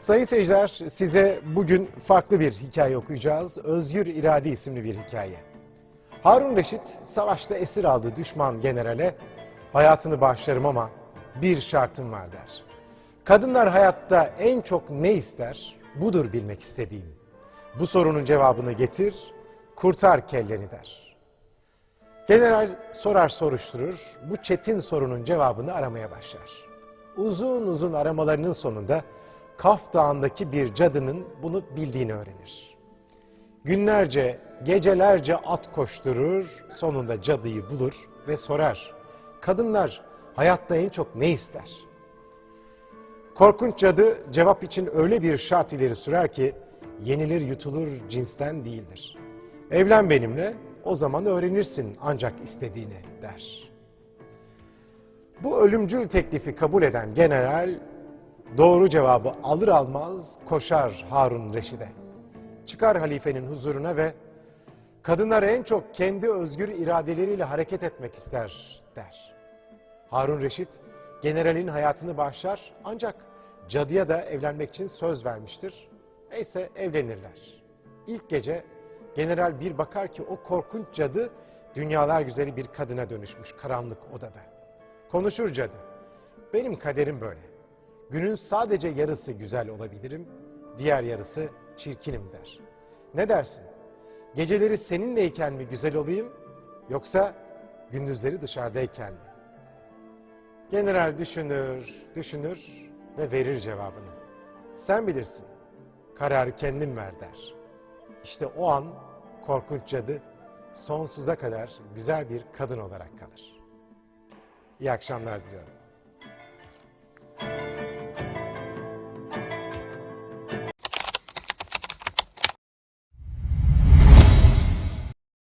Sayın seyirciler size bugün farklı bir hikaye okuyacağız. Özgür İrade isimli bir hikaye. Harun Reşit savaşta esir aldığı düşman generale hayatını bağışlarım ama bir şartım var der. Kadınlar hayatta en çok ne ister? Budur bilmek istediğim. Bu sorunun cevabını getir, kurtar kelleni der. General sorar soruşturur, bu çetin sorunun cevabını aramaya başlar. Uzun uzun aramalarının sonunda Kaf Dağı'ndaki bir cadının bunu bildiğini öğrenir. Günlerce, gecelerce at koşturur, sonunda cadıyı bulur ve sorar. Kadınlar hayatta en çok ne ister? Korkunç cadı cevap için öyle bir şart ileri sürer ki yenilir yutulur cinsten değildir. Evlen benimle o zaman öğrenirsin ancak istediğini der. Bu ölümcül teklifi kabul eden general doğru cevabı alır almaz koşar Harun Reşid'e. Çıkar halifenin huzuruna ve kadınlar en çok kendi özgür iradeleriyle hareket etmek ister der. Harun Reşit generalin hayatını bağışlar ancak cadıya da evlenmek için söz vermiştir. Neyse evlenirler. İlk gece general bir bakar ki o korkunç cadı dünyalar güzeli bir kadına dönüşmüş karanlık odada. Konuşur cadı. Benim kaderim böyle. Günün sadece yarısı güzel olabilirim, diğer yarısı çirkinim der. Ne dersin? Geceleri seninleyken mi güzel olayım yoksa gündüzleri dışarıdayken mi? General düşünür, düşünür ve verir cevabını. Sen bilirsin. Kararı kendin ver der. İşte o an korkunç cadı sonsuza kadar güzel bir kadın olarak kalır. İyi akşamlar diliyorum.